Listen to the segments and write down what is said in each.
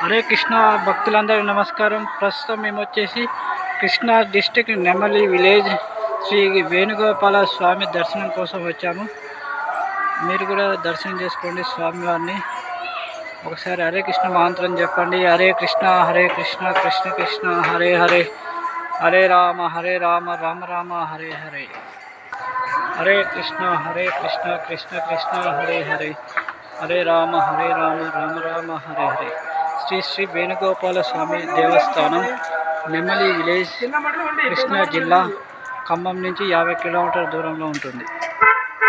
హరే కృష్ణ భక్తులందరూ నమస్కారం. ప్రస్తుతం మేము వచ్చేసి కృష్ణా డిస్టిక్ నెమలి విలేజ్ శ్రీ వేణుగోపాల స్వామి దర్శనం కోసం వచ్చాము. మీరు కూడా దర్శనం చేసుకోండి స్వామివారిని. ఒకసారి హరే కృష్ణ మంత్రం చెప్పండి. హరే కృష్ణ హరే కృష్ణ కృష్ణ కృష్ణ హరే హరే. హరే రామ హరే రామ రామ రామ హరే హరే. హరే కృష్ణ హరే కృష్ణ కృష్ణ కృష్ణ హరే హరే. హరే రామ హరే రామ రామ రామ హరే హరే. శ్రీ శ్రీ వేణుగోపాల స్వామి దేవస్థానం నెమ్మలి విలేజ్ కృష్ణా జిల్లా ఖమ్మం నుంచి యాభై కిలోమీటర్ల దూరంలో ఉంటుంది.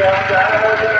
Yeah, yeah, yeah.